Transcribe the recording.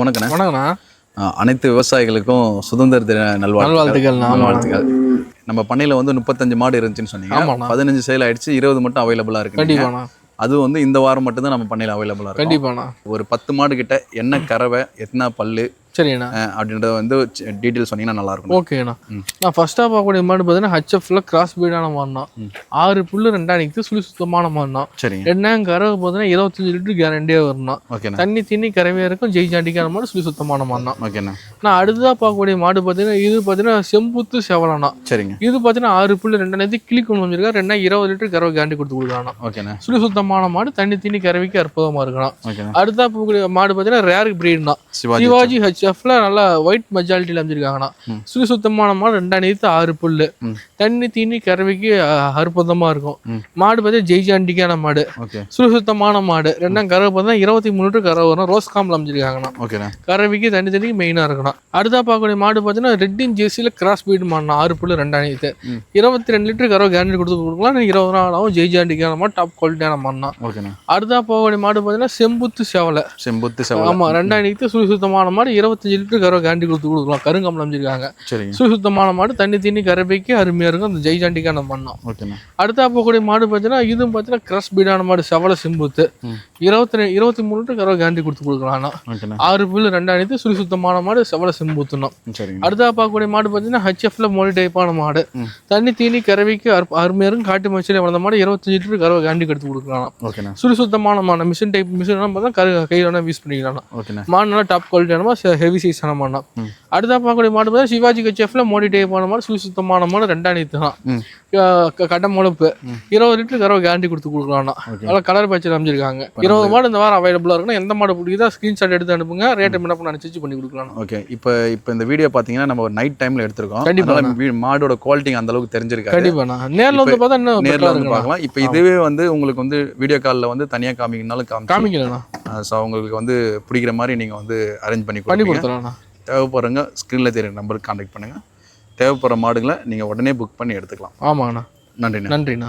வணக்கண்ணே. வணக்கண்ணா. அனைத்து விவசாயிகளுக்கும் சுதந்திர தின நல்வாழ்த்துக்கள். நல்வாழ்த்துக்கள் நம்ம பண்ணையில வந்து முப்பத்தஞ்சு மாடு இருந்துச்சுன்னு சொன்னீங்க. பதினஞ்சு சேல் ஆயிடுச்சு இருபது மட்டும் அவைலபிளா இருக்கு அது வந்து இந்த வாரம் மட்டும் தான் நம்ம பண்ணையில அவைலபிளா இருக்கும். கண்டிப்பாண்ணா. ஒரு பத்து மாடு கிட்ட என்ன கறவை எத்தனை பல்லு சரிண்ணா. அப்படின்றத வந்து டீட்டெயில் சொன்னீங்கன்னா நல்லா இருக்கும் ஓகேண்ணா. நான் ஃபர்ஸ்ட்டாக பார்க்கக்கூடிய மாடு பார்த்தீங்கன்னா ஹச்எஃப்ல கிராஸ் பீடான மாடுனா ஆறு புல்லு ரெண்டா நிற்குது சுழி சுத்தமான மாடுனா சரிங்க. ரெண்டாயிரம் கறவை பார்த்தீங்கன்னா இருபத்தஞ்சு லிட்டர் கேரண்டியாக வரணும் தண்ணி தண்ணி கறவையாக இருக்கும் ஜெய் ஜாண்டிக்கான மாடு சுழி சுத்தமான மாடுனா ஓகேண்ணா. நான் அடுத்ததாக பார்க்கக்கூடிய மாடு பார்த்தீங்கன்னா இது பார்த்தீங்கன்னா செம்புத்து செவலனா. சரிங்க. இது பார்த்தீங்கன்னா ஆறு புல்லு ரெண்டாயிரத்தி கிளி கொண்டு வந்திருக்கா ரெண்டாயிரம் இருபது லிட்டர் கறவை கேரண்டி கொடுத்து கொடுக்குறானா ஓகேண்ணா. சுழி சுத்தமான மாடு தண்ணி தண்ணி கறவைக்கு அற்புதமாக இருக்கலாம். அடுத்தா பார்க்கக்கூடிய மாடு பார்த்தீங்கன்னா ரேர் பிரீட்னா சிவாஜி சிவாஜி ஹெச்எஃப்ல நல்லா ஒயிட் மெஜாரிட்டியில் அமைச்சிருக்காங்கண்ணா சுழி சுத்தமான மாடு ரெண்டாயிரத்து ஆறு புல்லு. தண்ணி தீனி கறவைக்கு அஹ், அற்புதமா இருக்கும். மாடு பார்த்தா ஜெய்ஜாண்டிக்கான மாடு. சுழி சுத்தமான மாடு. ரெண்டாம் கறவை பார்த்தா இருபத்தி மூணு லிட்டர் கறவை வரும். ரோஸ் காம்பில் அமைச்சிருக்காங்கண்ணா ஓகேண்ணா. கறவைக்கு தண்ணி தண்ணிக்கு மெயினாக இருக்கணும். அடுத்தா பார்க்கக்கூடிய மாடு பார்த்தீங்கன்னா ரெட்டின் ஜேசியில் கிராஸ் பீட் மாடுனா ஆறு புல்லு ரெண்டாயிரத்து. இருபத்தி ரெண்டு லிட்டர் கறவை கேரண்டி கொடுத்து கொடுக்கலாம். இருபது நாள் ஆகும். ஜெய்ஜாண்டிக்கான மாடு டாப் குவாலிட்டியான மாடுனா ஓகேண்ணா. அடுத்தா போகக்கூடிய மாடு பார்த்தீங்கன்னா செம்புத்து செவலை. செம்புத்து செவல். ஆமா ரெண்டாயிரத்து சுழி சுத்தமான மாடு இருபத்தஞ்சு லிட்டர் கறவை கேண்டி கொடுத்து கொடுக்கலாம். கருங்கம்பளம் அமைச்சிருக்காங்க சரிங்க. சுழி சுத்தமான மாடு தண்ணி தண்ணி கறவைக்கு அருமையா இருக்கும். அந்த ஜெய்ஜாண்டிக்கான மண்ணம் ஓகேண்ணா. அடுத்தா போகக்கூடிய மாடு பார்த்தீங்கன்னா இதுவும் பார்த்தீங்கன்னா கிரஸ் பீடான மாடு செவல சிம்புத்து. இருபத்தி இருபத்தி மூணு லிட்டர் கறவை கேண்டி கொடுத்து கொடுக்கலாம் ஆறு புல்லு ரெண்டாயிரத்து சுழி சுத்தமான மாடு செவல சிம்புத்துணும் சரிங்க. அடுத்தா பார்க்கக்கூடிய மாடு பார்த்தீங்கன்னா ஹெச்எஃப்ல மொழி டைப்பான மாடு. தண்ணி தீனி கறவைக்கு அற்ப- அருமையா இருக்கும் காட்டு மச்சிலே வளர்ந்த மாடு இருபத்தஞ்சு லிட்டர் கறவை கேண்டி கொடுத்து கொடுக்கலாம் ஓகேண்ணா. சுழி சுத்தமான மாடு மிஷின் டைப் மிஷின் பார்த்தா கரு கையில் யூஸ் பண்ணிக்கலாம் மாடு நல்லா டாப் குவாலிட்டியான ஹெவி சைஸான மாடு ம். அடுத்தா பார்க்கக்கூடிய மாடு பார்த்தா சிவாஜி கச்சேஃப்ல மோடி டைப்பான மாடு சுழி சுத்தமான மாடு ரெண்டாயிரத்து தான். கடை முளைப்பு இருபது லிட்டர் கறவை கேரண்டி கொடுத்து கொடுக்கலாம்னா நல்லா கலர் பச்சை அமைச்சிருக்காங்க இருபது மாடு இந்த வாரம் அவைலபிளா இருக்குன்னா எந்த மாடு பிடிக்குதோ ஸ்கிரீன்ஷாட் எடுத்து அனுப்புங்க. ரேட் என்ன பண்ண அனுப்பிச்சு பண்ணி கொடுக்கலாம் ஓகே. இப்போ இப்போ இந்த வீடியோ பார்த்தீங்கன்னா நம்ம நைட் டைம்ல எடுத்திருக்கோம். கண்டிப்பா அதனால வீ- மாடோட குவாலிட்டி அந்த அளவுக்கு தெரிஞ்சிருக்காது. கண்டிப்பாண்ணா நேர்ல வந்து பார்த்தா இன்னும் நேர்ல வந்து. பார்க்கலாம். இப்போ இதுவே வந்து உங்களுக்கு வந்து வீடியோ காலில் வந்து தனியாக காமிக்கணும்னாலும் காமி காமிக்கலண்ணா ஸோ உங்களுக்கு வந்து பிடிக்கிற மாதிரி நீங்கள் வந்து அரேஞ்ச் பண்ணி பண்ணி கொடுத்துடலாம்ண்ணா தேவைப்படுறவங்க ஸ்க்ரீனில் தெரியுற நம்பருக்கு காண்டாக்ட் பண்ணுங்கள் தேவைப்படுற மாடுகளை நீங்கள் உடனே புக் பண்ணி எடுத்துக்கலாம். ஆமாங்கண்ணா நன்றிண்ணா. நன்றிண்ணா.